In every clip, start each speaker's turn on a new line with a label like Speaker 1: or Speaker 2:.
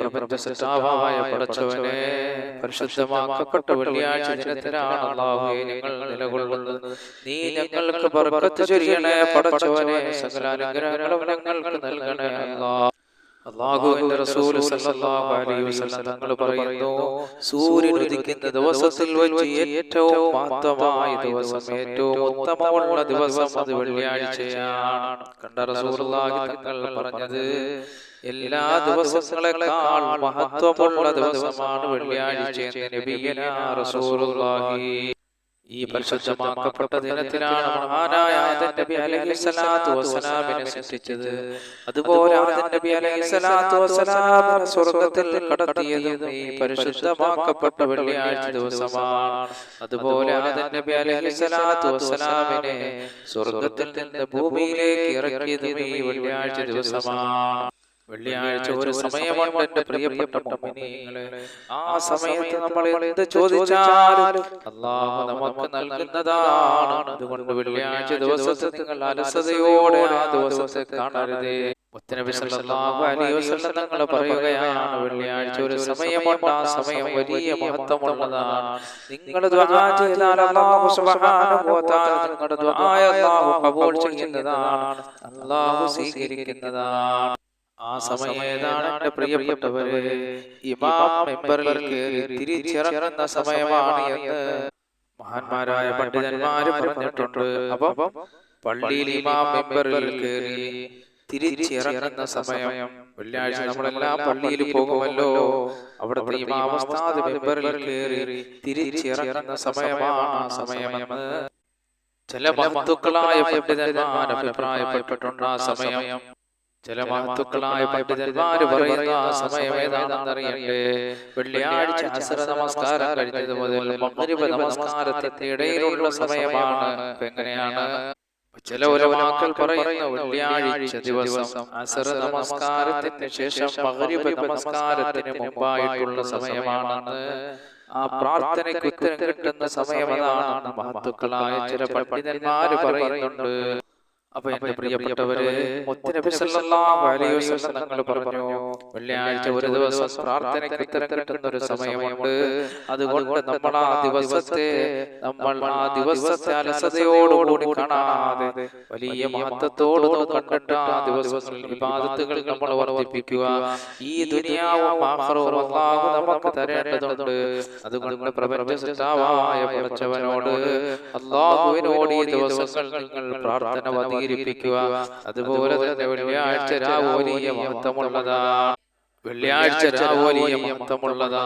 Speaker 1: പ്രപഞ്ച സൃഷ്ടാവായ പടച്ചവനെ പരിശുദ്ധമാക്കപ്പെട്ട വെള്ളിയാഴ്ച ദിനത്തിലാണ് അള്ളാഹുവെ ഞങ്ങൾ നിലകൊള്ളുന്നത്. നീ ഞങ്ങൾക്ക് ബർക്കത്ത് ചൊരിയണേ പടച്ചവനെ സകല അനുഗ്രഹങ്ങളും ഞങ്ങൾക്ക് നൽകണേ അള്ളാഹുവിന്റെ റസൂൽ സല്ലല്ലാഹു അലൈഹി വസല്ലം തങ്ങൾ പറയുന്നു സൂര്യൻ ഉദിക്കുന്ന ദിവസത്തിൽ വെച്ച് ഏറ്റവും മഹത്തമായ ദിവസം ഏറ്റവും ഉത്തമമുള്ള ദിവസം അത് വെള്ളിയാഴ്ചയാണ്. കണ്ട റസൂലുള്ളാഹി തങ്ങൾ പറഞ്ഞത് എല്ലാ ദിവസങ്ങളെക്കാൾ മഹത്വമുള്ള ദിവസമാണ് വെള്ളിയാഴ്ച എന്ന് നബിയന റസൂലുള്ളാഹി ഈ പരിശുദ്ധമാക്കപ്പെട്ട ദിനത്തിലാണ് മഹാനായ ആദം നബി സൃഷ്ടിച്ചത്. അതുപോലെ ആദം നബി അലൈഹി സ്വർഗത്തിൽ കടത്തിയതും ഈ പരിശുദ്ധമാക്കപ്പെട്ട വെള്ളിയാഴ്ച ദിവസമാണ്. അതുപോലെ ആദം നബി അലൈഹി സ്വർഗത്തിൽ നിന്ന് ഭൂമിയിലേക്ക് ഇറക്കിയതും ഈ വെള്ളിയാഴ്ച ദിവസമാണ്. വെള്ളിയാഴ്ച ഒരു സമയമുണ്ട് എന്റെ പ്രിയപ്പെട്ട മുഅ്മിനീങ്ങളെ ആ സമയത്ത് നമ്മൾ എന്ത് ചോദിച്ചാലും അല്ലാഹു നമുക്ക് നൽകുന്നതാണ്. അതുകൊണ്ട് വെള്ളിയാഴ്ച ദിവസത്തെ നിങ്ങൾ അലസതയോടെ ആ ദിവസത്തെ കാണരുതേ. മുത്തനബി സല്ലല്ലാഹു അലൈഹി വസല്ലം തങ്ങൾ പറയുകയാണ് വെള്ളിയാഴ്ച ഒരു സമയമുണ്ട് ആ സമയം വലിയ മഹത്വമുള്ളതാണ്. നിങ്ങൾ ദുആ ചെയ്താൽ അല്ലാഹു സുബ്ഹാനഹു വ തആല നിങ്ങളുടെ ദുആ അല്ലാഹു കബൂൽ ചെയ്യുന്നതാണ് അല്ലാഹു സ്വീകരിക്കുന്നതാണ്. ആ സമയം ഏതാണ് എന്റെ പ്രിയപ്പെട്ടവരെ. ഇമാം മെമ്പറിൽ തിരിച്ചിറങ്ങുന്ന സമയമാണ് എന്ന് മഹാന്മാരായ പണ്ഡിതന്മാര് പറഞ്ഞിട്ടുണ്ട്. അപ്പം പള്ളിയിൽ ഇമാം മെമ്പറിൽ കയറി തിരിച്ചിറങ്ങുന്ന സമയം. വെള്ളിയാഴ്ച നമ്മളെല്ലാം പള്ളിയിൽ പോകുമല്ലോ. അവിടുത്തെ ഇമാമസ്താദ് മെമ്പറിൽ കയറി തിരിച്ചിറങ്ങുന്ന സമയമാണ് ആ സമയമെന്ന് ചില ബന്ധുക്കളായ പണ്ഡിതന്മാർ അഭിപ്രായപ്പെട്ടിട്ടുണ്ട് ആ സമയം. ചില മഹത്തുക്കളായ പണ്ഡിതന്മാര് പറയുന്ന ആ സമയം ഏതാണെന്നറിയണ്ടേ വെള്ളിയാഴ്ച അസുര നമസ്കാരം കഴിഞ്ഞത് മുതൽ മഗ്രിബ് നമസ്കാരത്തിന്റെ ഇടയിലുള്ള സമയമാണ് എങ്ങനെയാണ്? ചില ഉലമാക്കൾ പറയുന്ന വെള്ളിയാഴ്ച ദിവസം അസുര നമസ്കാരത്തിന് ശേഷം മഗ്രിബ് നമസ്കാരത്തിന് മുമ്പായിട്ടുള്ള സമയമാണെന്ന് ആ പ്രാർത്ഥനയ്ക്ക് ഉത്തരം കിട്ടുന്ന സമയമതാണെന്ന് മഹത്തുക്കളായ ചില പണ്ഡിതന്മാര് പറയുന്നുണ്ട്. അപ്പൊ എന്റെ പ്രിയപ്പെട്ടവര് തങ്ങൾ പറഞ്ഞു. വെള്ളിയാഴ്ച ഒരു ദിവസം പ്രാർത്ഥനയ്ക്ക് ഉത്തരം കിട്ടുന്ന ഒരു സമയമുണ്ട്. അതുകൊണ്ട് നമ്മൾ ആ ദിവസത്തെ നമ്മൾ ആ ദിവസത്തെ അലസതയോടുകൂടി കാണാതെ വലിയ മഹത്വത്തോട് കണ്ടിട്ട് ആ ദിവസങ്ങളിൽ വിവാദത്തുകൾ നമ്മൾ വർദ്ധിപ്പിക്കുക. ഈ ദുനിയാവും നമുക്ക് തരേണ്ടതുണ്ട്. അതുകൊണ്ട് പ്രപഞ്ച സൃഷ്ടാവായ പടച്ചവനോട് ഈ ദിവസങ്ങൾ നിങ്ങൾ പ്രാർത്ഥന വധി അധികരിപ്പിക്കുക അതുപോലെ തന്നെ വെള്ളിയാഴ്ച രാവോലിയ വലിയ മഹത്വമുള്ളതാണ്. വെള്ളിയാഴ്ച രാവോലിയ മഹത്വമുള്ളതാ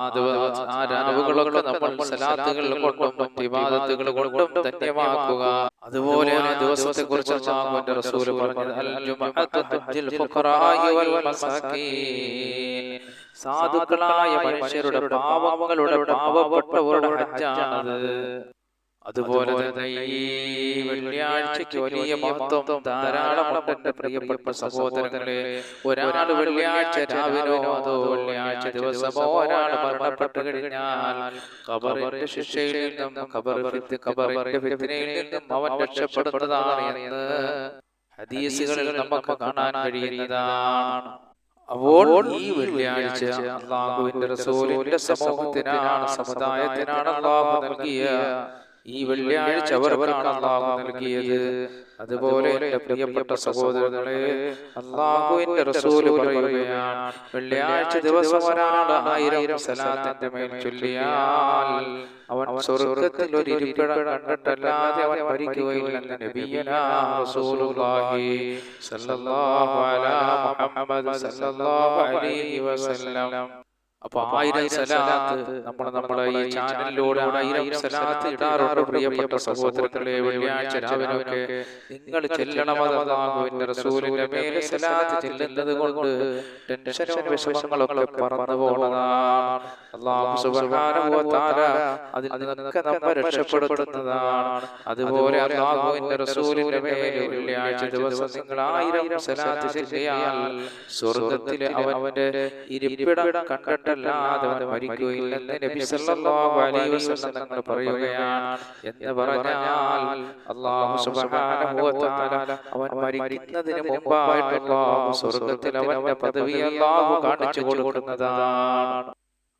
Speaker 1: ആ ദിവസം ആ രാവുകളൊക്കെ നമ്മൾ സലാത്തുകൾ കൊണ്ടും വിവാദത്തുകൾ കൊണ്ടും ധന്യമാക്കുക. അതുപോലെ ആ ദിവസത്തെ കുറിച്ച് അല്ലാഹുവിന്റെ റസൂൽ പറഞ്ഞത് സാധുക്കളായ മനുഷ്യരുടെ പാവങ്ങളുടെ പാവപ്പെട്ടവരുടെ ഹജ്ജാണത്. അതുപോലെ തന്നെ ഈ വെള്ളിയാഴ്ചക്ക് വലിയ മഹത്വം ധാരാളം എന്റെ പ്രിയപ്പെട്ട സഹോദരങ്ങളെ. ഒരാൾ വെള്ളിയാഴ്ച രാവിലോ അതോ വെള്ളിയാഴ്ച ദിവസമോ ഒരാൾ മരണപ്പെട്ടു കഴിഞ്ഞാൽ ഖബറിന്റെ ശിക്ഷയിൽ നിന്നും ഖബർ ഖബറിന്റെ ഫിത്നയിൽ നിന്നും അവൻ രക്ഷപ്പെടുന്നതാണ് എന്ന് ഹദീസുകളിൽ നമുക്ക് കാണാൻ കഴിയുന്നതാണ്. അപ്പോൾ ഈ വെള്ളിയാഴ്ച അള്ളാഹുവിന്റെ റസൂലിന്റെ സമൂഹത്തിനാണ് സമുദായത്തിനാണ് അള്ളാഹു നൽകിയ ഈ വെള്ളിയാഴ്ച അവർക്കാണ് അള്ളാഹു നൽകിയത്. അതുപോലെ എന്റെ പ്രിയപ്പെട്ട സഹോദരങ്ങളെ അള്ളാഹുവിന്റെ റസൂൽ പറയുകയാണ് വെള്ളിയാഴ്ച ദിവസം ഒരാൾ ആയിരം സലാത്തിന്റെ മേൽ ചൊല്ലിയാൽ അവൻ സ്വർഗത്തിൽ ഒരു ഇരിപ്പിട കണ്ടിട്ടല്ലാതെ അവൻ മരിക്കുകയില്ലെന്ന് നബിയനാ റസൂലുള്ളാഹി സല്ലല്ലാഹു അലൈഹി വസല്ലം. അപ്പൊ ആയിരം സലാത്ത് നമ്മൾ നമ്മളെ ഈ ചാനലിലൂടെ ആയിരം സലാത്ത് ഇടാറുണ്ട്. പ്രിയപ്പെട്ട സഹോദരങ്ങളെ വെള്ളിയാഴ്ച രാവിലൊക്കെ നിങ്ങൾ ചെല്ലണമതാകുവിന്റെ റസൂലിന്റെ മേലെ സലാത്ത് ചെല്ലുന്നത് കൊണ്ട് ടെൻഷനും വിഷമങ്ങളൊക്കെ പറന്നു പോണതാണ്. അള്ളാഹു അതിൽ നിന്നൊക്കെ നമ്മെ രക്ഷപ്പെടുത്തുന്നതാണ്. അതുപോലെ അള്ളാഹുവിന്റെ റസൂലിന്റെ മേലെ വെള്ളിയാഴ്ച ദിവസം നിങ്ങൾ ആയിരം സലാത്ത് ചെല്ലിയാൽ സ്വർഗത്തിലെ അവന്റെ ഇരിപ്പിടം കണ്ടിട്ട് ചെയ്തിട്ടല്ലാതെ അവൻ മരിക്കുകയില്ലെന്ന് നബി സല്ലല്ലാഹു അലൈഹി വസല്ലം തങ്ങൾ പറയുകയാണ് എന്ന് പറഞ്ഞാൽ അല്ലാഹു സുബ്ഹാനഹു വ തആല അവൻ മരിക്കുന്നതിന് മുമ്പായിട്ട് അല്ലാഹു സ്വർഗത്തിൽ അവന്റെ പദവി അല്ലാഹു കാണിച്ചു കൊടുക്കുന്നതാണ്.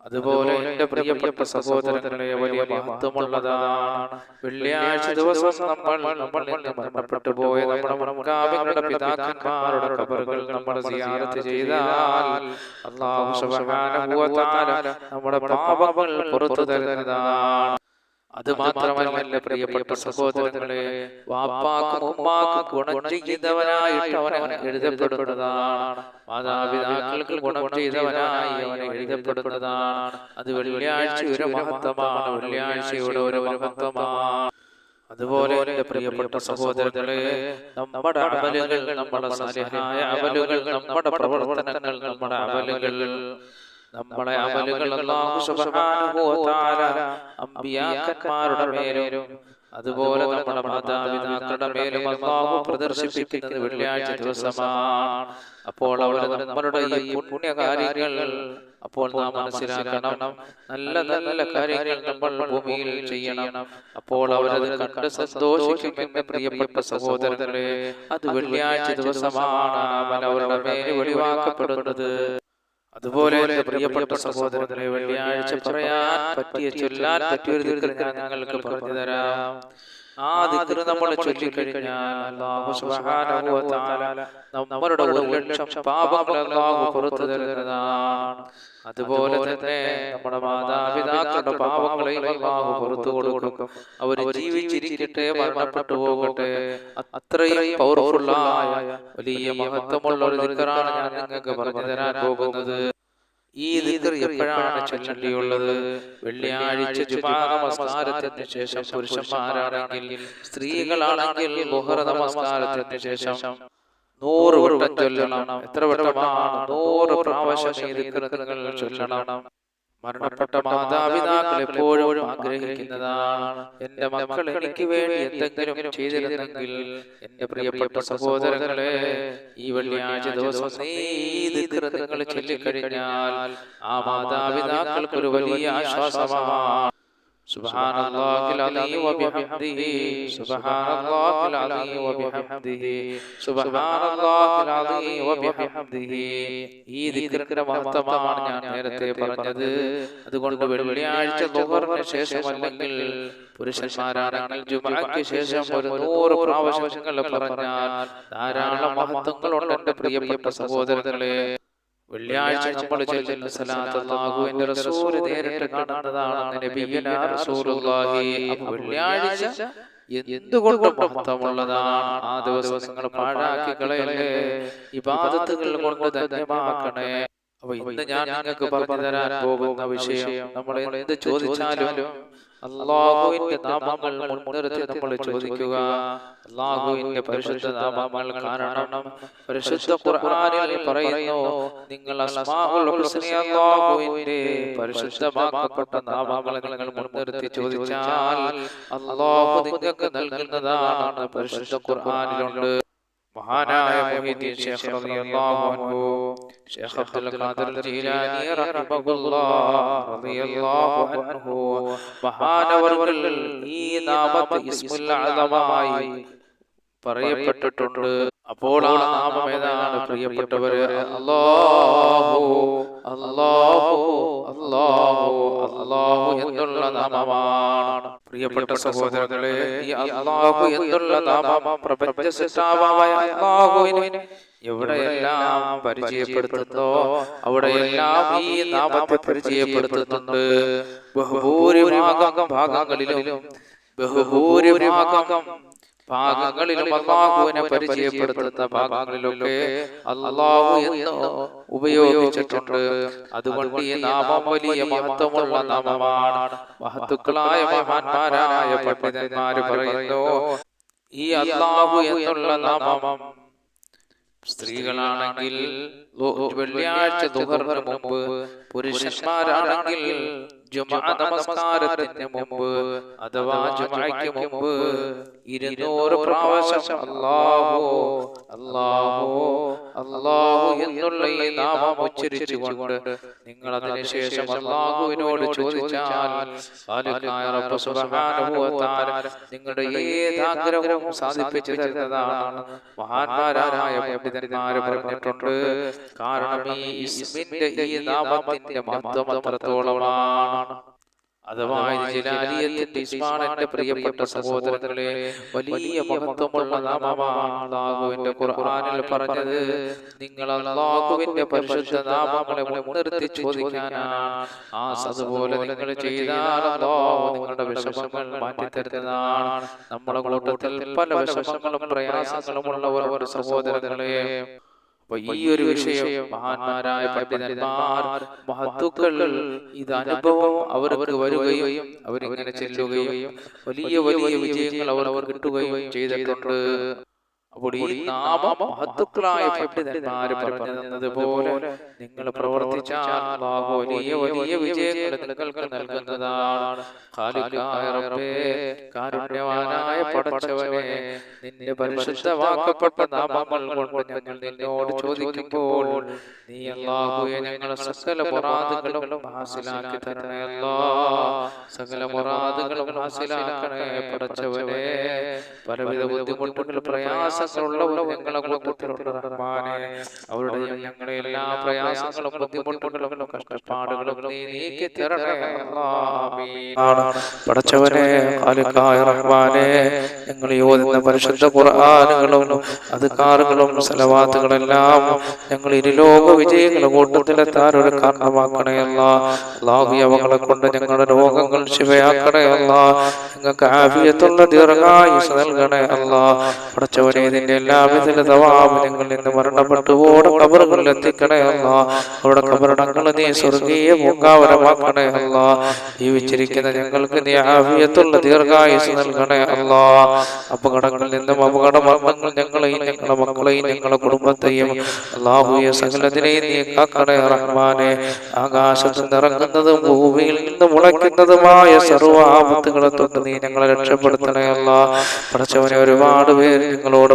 Speaker 1: അതുപോലെ എന്റെ പ്രിയപ്പെട്ട സഹോദരങ്ങളെ വലിയ മഹത്വമുള്ളതാണ്. വെള്ളിയാഴ്ച ദിവസം നമ്മൾ നമ്മൾ മരണപ്പെട്ടു പോയ നമ്മുടെ മുൻഗാമികളുടെ പിതാക്കന്മാരുടെ കബറുകൾ നമ്മൾ സിയാറത്ത് ചെയ്താൽ അള്ളാഹു നമ്മുടെ പാപങ്ങൾ പുറത്തു തരുന്നതാണ്. അത് മാത്രമല്ല പ്രിയപ്പെട്ട സഹോദരങ്ങളെ വാപ്പാക്കും ഉമ്മാക്കും ഗുണം ചെയ്തവനായിട്ട് അവനെ എഴുതപ്പെടുന്നതാണ്. മാതാപിതാക്കൾക്ക് ഗുണം ചെയ്തവനായി അവനെ എഴുതപ്പെടുന്നതാണ്. അത് വെള്ളിയാഴ്ച ഒരു മഹത്വമാണ്. വെള്ളിയാഴ്ചയുടെ ഒരു മഹത്വമാണ്. അതുപോലെ പ്രിയപ്പെട്ട സഹോദരങ്ങളെ നമ്മുടെ അമലുകൾ നമ്മുടെ സാലിഹായ അമലുകൾ നമ്മുടെ പ്രവർത്തനങ്ങൾ നമ്മുടെ അമലുകൾ. നമ്മളെ അമലുകൾ അല്ലാഹു സുബ്ഹാനഹു വ തആല അമ്പിയാക്കന്മാരുടെ മേലും അതുപോലെ നമ്മുടെ മാതാപിതാക്കളുടെ മേലും അല്ലാഹു പ്രദർശിപ്പിക്കുന്നത് വെള്ളിയാഴ്ച ദിവസമാണ്. അപ്പോൾ അവർ നമ്മളുടെ ഈ പുണ്യ കാര്യങ്ങൾ അപ്പോൾ നാം മനസ്സിലാക്കണം. നല്ല നല്ല കാര്യങ്ങൾ നമ്മൾ ഭൂമിയിൽ ചെയ്യണം. അപ്പോൾ അവരത് കണ്ട് സന്തോഷിക്കും എന്റെ പ്രിയപ്പെട്ട സഹോദരങ്ങളെ. അത് വെള്ളിയാഴ്ച ദിവസമാണ്. അവൻ അവരുടെ മേൽ വെളിവാക്കപ്പെടുന്നത്. അതുപോലെ പ്രിയപ്പെട്ട സഹോദരങ്ങളെ വെള്ളിയാഴ്ച പറയാൻ പറ്റിയ ചൊല്ലാൻ പറ്റിയ ഒരു ദിക്ർ ഞാൻ നിങ്ങൾക്ക് പറഞ്ഞു തരാം. ആ ദിക്ർ നമ്മൾ ചൊല്ലിക്കഴിഞ്ഞാൽ അല്ലാഹു സുബ്ഹാനഹു വ തആല നമ്മളുടെ ഒരു ലക്ഷം പാപങ്ങൾ അല്ലാഹു പുറത്തു തരുന്നതാണ്. അതുപോലെ തന്നെ നമ്മുടെ മാതാപിതാക്കളുടെ പാപങ്ങളെയും അല്ലാഹു പുറത്തു കൊടുക്കും. അവർ ജീവിച്ചിരിക്കട്ടെ മരണപ്പെട്ടു പോകട്ടെ. അത്രയും പവർഫുള്ളായ വലിയ മഹത്വമുള്ള ഒരു ദിക്കറാണ് ഞാൻ നിങ്ങൾക്ക് പറഞ്ഞു തരാൻ പോകുന്നത്. ഈ എപ്പോഴാണ് ചൊല്ലേണ്ടിയുള്ളത്? വെള്ളിയാഴ്ച നമസ്കാരത്തിന് ശേഷം പുരുഷന്മാരാണെങ്കിൽ സ്ത്രീകളാണെങ്കിൽ ബുഹറ നമസ്കാരത്തിന് ശേഷം നൂറ് വട്ടം ചൊല്ലണം. എത്ര വട്ടമാണ്? നൂറ് പ്രാവശ്യം നിങ്ങൾ ചൊല്ലണം. മരണപ്പെട്ട മാതാപിതാക്കൾ എപ്പോഴും ആഗ്രഹിക്കുന്നതാണ്. എന്റെ മക്കൾ എനിക്ക് വേണ്ടി എന്തെങ്കിലും ചെയ്തിരുന്നെങ്കിൽ എന്റെ പ്രിയപ്പെട്ട സഹോദരങ്ങളെ ഈ വെള്ളിയാഴ്ച ദിവസം നിങ്ങൾ ചൊല്ലിക്കഴിഞ്ഞാൽ ആ മാതാപിതാക്കൾക്ക് ഒരു വലിയ ആശ്വാസമാണ് سبحان الله العظيم وبحمده سبحان الله العظيم وبحمده سبحان الله العظيم وبحمده ഈ ദിക്റിന്റെ മഹത്വമാണ് ഞാൻ നേരത്തെ പറഞ്ഞത് അതുകൊണ്ട് വെള്ളിയാഴ്ച ദുഹറിന് ശേഷം അല്ലെങ്കിൽ പുരുഷന്മാരാണെങ്കിൽ ജുമഅക്ക് ശേഷം ഒരു നൂറ് പ്രാവശ്യങ്ങൾ പറഞ്ഞാൽ ധാരാളം മഹത്വങ്ങളുണ്ട് എന്റെ പ്രിയപ്പെട്ട സഹോദരങ്ങളെ വെള്ളിയാഴ്ച നമ്മൾ ചൊല്ലുന്ന സലാത്ത് അല്ലാഹുവിന്റെ റസൂൽ നേരിട്ട് കാണുന്നതാണ് നബിയുനാ റസൂലുള്ളാഹി. അപ്പോൾ വെള്ളിയാഴ്ച എന്തുകൊണ്ട് മഹത്വമുള്ളതാണ് ആ ദിവസം നിങ്ങൾ പാഴാക്കി കളയല്ലേ ഇബാദത്തുകൾ കൊണ്ട് ധന്യമാക്കണേ അപ്പൊ ഇന്ന് ഞാൻ നിങ്ങൾക്ക് പറഞ്ഞു തരാൻ പോകുന്ന വിഷയം നമ്മൾ എന്ത് ചോദിച്ചാലും അള്ളാഹുവിന്റെ നാമങ്ങൾ മുൻനിർത്തി നമ്മൾ ചോദിക്കുക. അള്ളാഹുവിന്റെ പരിശുദ്ധ നാമങ്ങൾ കാരണം പരിശുദ്ധ ഖുർആനിൽ പറയുന്നു നിങ്ങൾ അസ്മാഉൽ ഹുസ്നി അള്ളാഹുവിന്റെ പരിശുദ്ധമാക്കപ്പെട്ട നാമങ്ങൾ നിങ്ങൾ മുൻനിർത്തി ചോദിച്ചാൽ അള്ളാഹു നിങ്ങൾക്ക് നൽകുന്നതാണ് പരിശുദ്ധ ഖുർആനിലുണ്ട്. മഹാനായ മുഹീദ്ദീൻ ശൈഖ് റളിയല്ലാഹു അൻഹു. ശൈഖ് അബ്ദുൽ ഖാദിർ ജീലാനി റഹിമഹുല്ലാഹ് റളിയല്ലാഹു അൻഹു മഹാനവർകൾ ഈ നാമത്തെ ഇസ്മുൽ അദമായി പറയപ്പെട്ടിട്ടുണ്ട്. അപ്പോൾ ആ നാമം ഏതാണ്? പ്രിയപ്പെട്ടവര് അല്ലാഹു അല്ലാഹു എന്നുള്ള നാമമാണ്. പ്രിയപ്പെട്ട സഹോദരങ്ങളെ ഈ എന്നുള്ള നാമം പ്രപഞ്ച സൃഷ്ടാവായ അല്ലാഹുവിനെ എവിടെയെല്ലാം പരിചയപ്പെടുത്തുന്നോ അവിടെയെല്ലാം ഈ നാമത്തെ പരിചയപ്പെടുത്തുന്നുണ്ട്. ബഹുഭൂരിഭാഗം ഭാഗങ്ങളിലും ബഹുഭൂരിഭാഗം ഭാഗങ്ങളിലും അള്ളാഹുവിനെ പരിചയപ്പെടുത്തുന്ന ഭാഗങ്ങളിലൊക്കെ അള്ളാഹു എന്ന് ഉപയോഗിച്ചിട്ടുണ്ട്. അതുകൊണ്ട് ഈ നാമം വലിയ മഹത്വമുള്ള നാമമാണ്. മഹത്തുക്കളായ മഹാന്മാരായ പണ്ഡിതന്മാര് പറയുന്നു ഈ അള്ളാഹു എന്നുള്ള നാമം സ്ത്രീകളാണെങ്കിൽ വെള്ളിയാഴ്ച മുമ്പ് പുരുഷന്മാരാണെങ്കിൽ നമസ്കാരത്തിന് മുമ്പ് അഥവാ ജുമായ്ക്ക് മുമ്പ് ഇരുന്നൂറ് പ്രാവശ്യം അല്ലാഹു അല്ലാഹു അല്ലാഹു എന്നുള്ള ഈ നാമം ഉച്ചരിച്ചുകൊണ്ട് നിങ്ങൾ അതിനുശേഷം അല്ലാഹുവിനോട് ചോദിച്ചാൽ നിങ്ങളുടെ ഏത് ആഗ്രഹവും സാധിപ്പിച്ചു തരുന്നതാണ് മഹാന്മാരായ പണ്ഡിതന്മാർ പറഞ്ഞിട്ടുണ്ട്. കാരണം ഈ നാമത്തിന്റെ മഹത്വം അത്രത്തോളമാണ്. അഥവാ ഇത് ജലാലിയത്തിന്റെ ഇസ്മാനെന്റെ പ്രിയപ്പെട്ട സഹോദരങ്ങളെ വലിയ മഹത്വമുള്ള നാമമാണ് ഖുർആനിൽ പറഞ്ഞത്. നിങ്ങൾ അള്ളാഹുവിന്റെ പരിശുദ്ധ നാമങ്ങളെ മുൻനിർത്തി ചോദിക്കാനാണ്. ആ അതുപോലെ നിങ്ങൾ ചെയ്താൽ അള്ളാഹു നിങ്ങളുടെ വിഷമങ്ങൾ മാറ്റിത്തരുന്നതാണ്. നമ്മുടെ കൂട്ടത്തിൽ പല വിഷമങ്ങളും പ്രയാസങ്ങളും ഉള്ളവർ സഹോദരങ്ങളെ അപ്പൊ ഈ ഒരു വിഷയം മഹാന്മാരായ പണ്ഡിതന്മാർ മഹത്തുക്കൾ ഇത് അനുഭവം അവർക്ക് വരികയും അവരിങ്ങനെ ചെല്ലുകയും വലിയ വലിയ വിജയങ്ങൾ അവർ അവർ കിട്ടുകയും ചെയ്തിട്ടുണ്ട്. അപ്പോൾ ഈ നാമം മഹത്തുക്കളായ പണ്ഡിതന്മാര് പറഞ്ഞു തന്നതുപോലെ നിങ്ങൾ പ്രവർത്തിച്ചാൽ വലിയ വലിയ വിജയങ്ങൾ നിങ്ങൾക്ക് നൽകുന്നതാണ്. കാരുണ്യവാനായ പടച്ചവനെ നിന്റെ പരിശുദ്ധമാക്കപ്പെട്ട നാമങ്ങൾ കൊണ്ട് ഞങ്ങൾ നിന്നോട് ചോദിക്കുമ്പോൾ നീ അല്ലാഹുവെ ഞങ്ങളെ സകല മുറാദുകളും ഹാസിലാക്കി തരണേ അല്ലാ. സകല മുറാദുകളും ഹാസിലാക്കണേ പടച്ചവനെ. പലവിധ ബുദ്ധിമുട്ടുകൾ പ്രയാസങ്ങളുള്ളവർ ഞങ്ങളെ കൂട്ടത്തിലുള്ള റഹ്മാനെ. അവരുടെ ഞങ്ങളെ എല്ലാ പ്രയാസങ്ങളും ബുദ്ധിമുട്ടുകളും കഷ്ടപ്പാടുകളും നീക്കി തരണേ. പടച്ചവനെ ഖാലിഖായ റഹ്മാനെ ഞങ്ങൾ യോജിക്കുന്ന പരിശുദ്ധ ഖുർആനുകളും അദ്കാറുകളും സലവാത്തുകളെല്ലാം ഞങ്ങൾ ഇരുലോക വിജയങ്ങളുടെ കൂട്ടത്തിലെത്താൻ ഒരു കാരണമാക്കണയല്ല ലാഹി അള്ളാഹു അവകളെ കൊണ്ട് ഞങ്ങളുടെ രോഗങ്ങൾ ശിവയാക്കണയല്ല നിങ്ങൾക്ക് ഞങ്ങൾക്ക് ആഫിയത്തുള്ള ദീർഘായുസ് നൽകണയല്ല പടച്ചവനെ ഇതിന്റെ എല്ലാവിധ തവാബ് നിന്ന് മരണപ്പെട്ടു ഓടെ കബറുകളിൽ എത്തിക്കണയല്ല അവിടെ കബറടങ്ങൾ നീ സ്വർഗീയ പൂങ്കാവരമാക്കണയല്ല ജീവിച്ചിരിക്കുന്ന ഞങ്ങൾക്ക് നീ ആഫിയത്തുള്ള ദീർഘായുസ് നൽകണയല്ല അപകടങ്ങളിൽ നിന്നും അപകട മരണങ്ങൾ ഞങ്ങളെയും ഞങ്ങളുടെ മക്കളെയും ഞങ്ങളുടെ കുടുംബത്തെയും അള്ളാഹുയെ സകലത്തിനെയും നീ കാക്കണേ റഹ്മാനെ. ആകാശത്ത് നിറങ്ങുന്നതും ഭൂമിയിൽ നിന്ന് മുളയ്ക്കുന്നതുമായ സർവ ആപത്തുകളെ തൊട്ട് നീ ഞങ്ങളെ രക്ഷപ്പെടുത്തണയല്ല പഠിച്ചവനെ ഒരുപാട് പേര് ഞങ്ങളോട്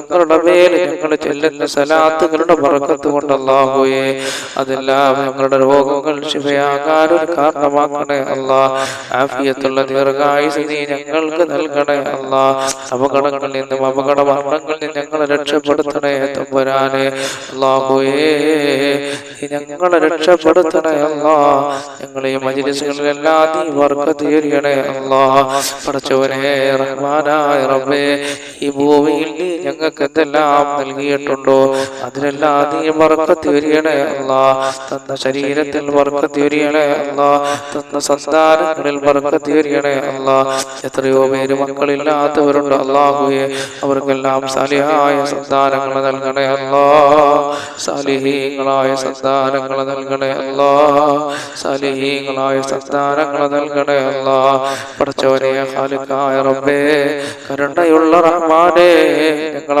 Speaker 1: തങ്ങളുടെ മേൽ ഞങ്ങൾ ചെല്ലുന്ന സലാത്തുകളുടെ പറക്കത്ത് കൊണ്ട് അതെല്ലാം ഞങ്ങളുടെ രോഗങ്ങൾ ശിവയാകാൻ ഒരു കാരണമാക്കണേ അല്ല. ആഫിയത്തുള്ള ദീർഘായുസ് നീ ഞങ്ങൾക്ക് നൽകണേ അല്ല. അപകടങ്ങളിൽ നിന്നും അപകട മരണങ്ങളിൽ നിന്നും ഞങ്ങളെ രക്ഷപ്പെടുത്തണേ തമ്പുരാനെ. അല്ലാഹുവേ നീ ഞങ്ങളെ രക്ഷപ്പെടുത്തണേ അല്ല. ഞങ്ങളെ ഈ മജിലിസുകളിലെല്ലാം നീ വർക്കത്ത് തീരണേ അല്ലാ. പഠിച്ചവനെ റഹ്മാനായ റബ്ബേ ഈ ഭൂമിയിൽ നീ ഞങ്ങൾക്ക് എന്തെല്ലാം നൽകിയിട്ടുണ്ടോ? അതിനെല്ലാം നീ വർക്കത്ത് വരികണേ അല്ല. തന്ന ശരീരത്തിൽ വർക്കത്ത് വരികണേ അല്ല. തന്ന സന്താനങ്ങളിൽ വർക്കത്ത് വരികണേ അല്ല. എത്രയോ പേര് മക്കളില്ലാത്തവരുണ്ട് അല്ലാഹുവേ. അവർക്കെല്ലാം സാലിഹായ സന്താനങ്ങൾ നൽകണേ അല്ല. സാലിഹീങ്ങളായ സന്താനങ്ങൾ നൽകണേ അല്ല. സാലിഹീങ്ങളായ സന്താനങ്ങൾ നൽകണേ അല്ല. പഠിച്ചവരെ ഖാലിഖായ റബ്ബേ. കരുണയുള്ള റഹ്മാനെ. ഞങ്ങളെ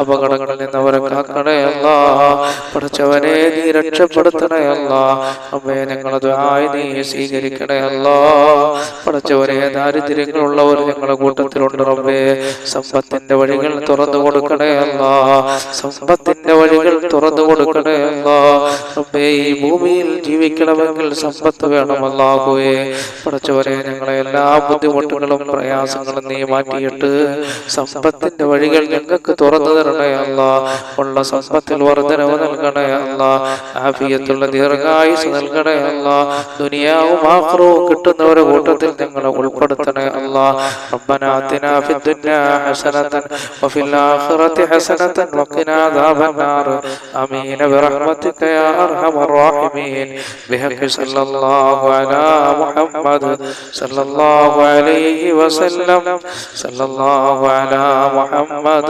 Speaker 1: അപകടങ്ങളിൽ നിന്ന് അവരെ കാക്കണേ അല്ല പഠിച്ചവനെ നീ രക്ഷപ്പെടുത്തണേ അല്ല അമ്മേ ആയി നീ സ്വീകരിക്കണേ പഠിച്ചവരെ ദാരിദ്ര്യങ്ങളുള്ളവർ ഞങ്ങളുടെ കൂട്ടത്തിലുണ്ട് റബ്ബേ സമ്പത്തിന്റെ വഴികൾ തുറന്നു കൊടുക്കണേ അല്ല സമ്പത്തിന്റെ വഴികൾ തുറന്നു കൊടുക്കണേ അല്ല റബ്ബേ ഈ ഭൂമിയിൽ ജീവിക്കണമെങ്കിൽ സമ്പത്ത് വേണമല്ലാകുവേ പഠിച്ചവരെ ഞങ്ങളെ എല്ലാ ബുദ്ധിമുട്ടുകളും പ്രയാസങ്ങളും നീ മാറ്റിയിട്ട് സമ്പത്തിന്റെ വഴികൾ ഞങ്ങൾക്ക് തുറന്നു തരണേ അല്ല ഉള്ള സമ്പത്തിൽ വർധനവ് നൽകണേ അല്ല ആഫിയത്തുള്ള ദീർഘായുസ് നൽകണേ അല്ല ദുനിയാവും ആക്രവും കിട്ടുന്നവരുടെ കൂട്ടത്തിൽ ഞങ്ങളെ ഉൾപ്പെടുത്തണേ അല്ല ربنا آتنا في الدنيا حسنة وفي الآخرة حسنة وقنا عذاب النار آمين برحمتك يا أرحم الراحمين بحق صلى الله على محمد صلى الله عليه وسلم صلى الله على محمد